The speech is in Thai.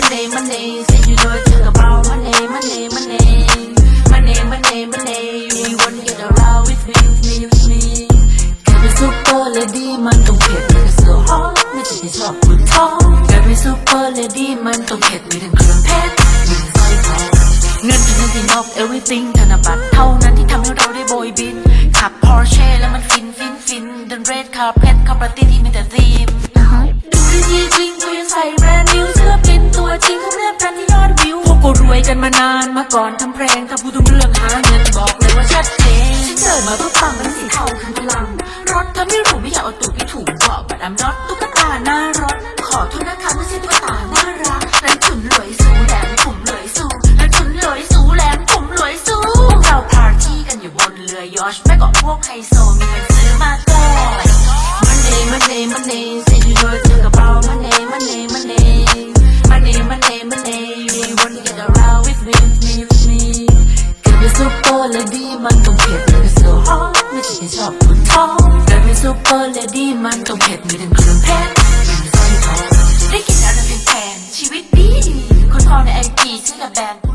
money, money. Say you know it's about money, money, money. Money, money, money. We wanna get around with me, with me, with me. กลายเป็นซูเปอร์เลดี้มันต้องเผ็ดมีทั้งเสื้อฮอตไม่ใช่ที่ชอบคุณท้องกลายเป็นซูเปอร์เลดี้มันต้องเผ็ดมีทั้งเครื่องเพชรมีทั้งสร้อยทองเงินที่เงินที่นอก everything ธนบัตรเท่านั้นที่ทำให้เราได้โบยบินขับ Porsche แล้วมันฟินฟินฟินดัน red carpet ขับปาร์ตี้ที่มีแต่ กกูรวยกันมานานมาก่อนทำเพลงถ้าพูดถึงเรื่องหาเงินบอกเลยว่าชัดเจนฉันเกิดมาเพื่อฟังเป็นสีเทาคือพลังรถถ้าไม่รู้ไม่อยากเอาตูดไปถูกเบาะบัดอำน็อตตุ๊กตาหน้ารถ ขอโทษนะคะไม่ใช่ตุ๊กตาน่ารักนั้นฉุนหลวยสูแหลมผมหลวยสูนั้นฉุนหลวยสูแหลมผมหลวยสูพวกเราปาร์ตี้กันอยู่บนเรือยอชแม่ก็พวกไฮโซมีเงินซื้อ with me, with me, กิดเป็นซูเปอร์เลดี้มันต้องเผ็ดมันก็เสือฮอตไม่ใช่แค่ชอบคนท้องเกิดเป็นซูเปอร์เลดี้มันต้องเผ็ดมีทั้งเครื่องเพชรมีสร้อยทองได้กินอะไรแพงๆชีวิตดีดีคนพอในไอจีชื่อกับแบรนด์